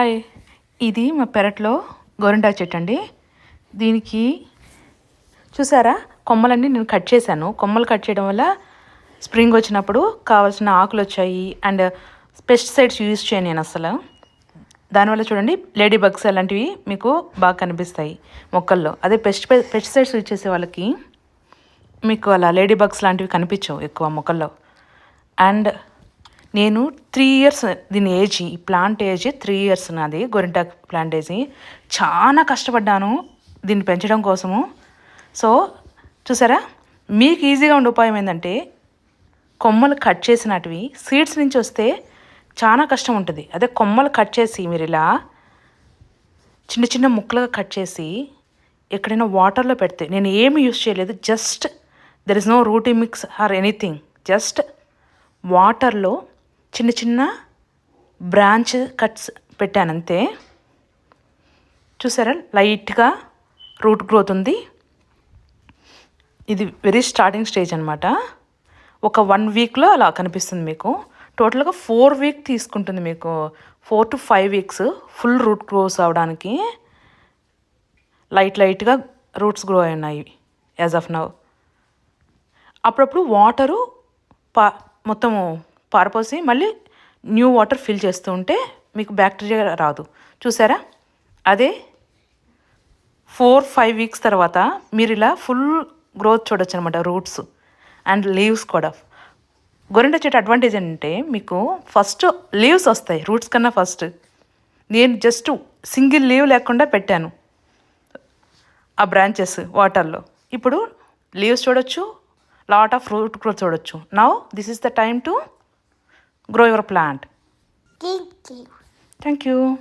Hi. ఇది మా పెరట్లో గోరింటా చెట్టు అండి. దీనికి చూసారా? కొమ్మలన్నీ నేను కట్ చేశాను. కొమ్మలు కట్ చేయడం వల్ల స్ప్రింగ్ వచ్చినప్పుడు కావాల్సిన ఆకులు వచ్చాయి అండ్ పెస్టిసైడ్స్ యూజ్ చేయను నేను అసలు. దానివల్ల చూడండి లేడీ బగ్స్ అలాంటివి మీకు బాగా కనిపిస్తాయి మొక్కల్లో. అదే పెస్ట్ పెస్టిసైడ్స్ యూజ్ చేసే వాళ్ళకి మీకు అలా లేడీ బగ్స్ లాంటివి కనిపించవు ఎక్కువ మొక్కల్లో. అండ్ నేను త్రీ ఇయర్స్ దీని ఏజ్ ఈ ప్లాంట్ ఏజ్ త్రీ ఇయర్స్ నాది గొరింటాక్ ప్లాంట్ ఏజ్ చాలా కష్టపడ్డాను దీన్ని పెంచడం కోసము. సో చూసారా? మీకు ఈజీగా ఉండే ఉపాయం ఏంటంటే కొమ్మలు కట్ చేసినటివి సీడ్స్ నుంచి వస్తే చాలా కష్టం ఉంటుంది. అదే కొమ్మలు కట్ చేసి మీరు ఇలా చిన్న చిన్న ముక్కలుగా కట్ చేసి ఎక్కడైనా వాటర్లో పెడితే నేను ఏమి యూస్ చేయలేదు just there is no root mix or anything just వాటర్లో చిన్న చిన్న బ్రాంచ్ కట్స్ పెట్టాను అంతే చూసారా? లైట్గా రూట్ గ్రోత్ ఉంది. ఇది వెరీ స్టార్టింగ్ స్టేజ్ అనమాట ఒక వన్ వీక్లో అలా కనిపిస్తుంది మీకు. టోటల్గా ఫోర్ వీక్ తీసుకుంటుంది మీకు. Four to five weeks full root grows అవడానికి లైట్ లైట్గా రూట్స్ గ్రో అయి ఉన్నాయి యాజ్ ఆఫ్ నవ్ అప్పుడప్పుడు వాటరు పా మొత్తము పారపోసి మళ్ళీ న్యూ వాటర్ ఫిల్ చేస్తూ ఉంటే మీకు బ్యాక్టీరియా రాదు. చూసారా? అదే ఫోర్ ఫైవ్ వీక్స్ తర్వాత మీరు ఇలా ఫుల్ గ్రోత్ చూడొచ్చు అనమాట రూట్స్ అండ్ లీవ్స్ కూడా. గొరింట చెట్టు అడ్వాంటేజ్ ఏంటంటే మీకు ఫస్ట్ లీవ్స్ వస్తాయి రూట్స్ కన్నా ఫస్ట్. నేను జస్ట్ సింగిల్ లీవ్ లేకుండా పెట్టాను ఆ బ్రాంచెస్ వాటర్లో. ఇప్పుడు లీవ్స్ చూడొచ్చు లాట్ ఆఫ్ ఫ్రూట్ కూడా చూడొచ్చు. Now this is the time to grow your plant. Thank you. Thank you.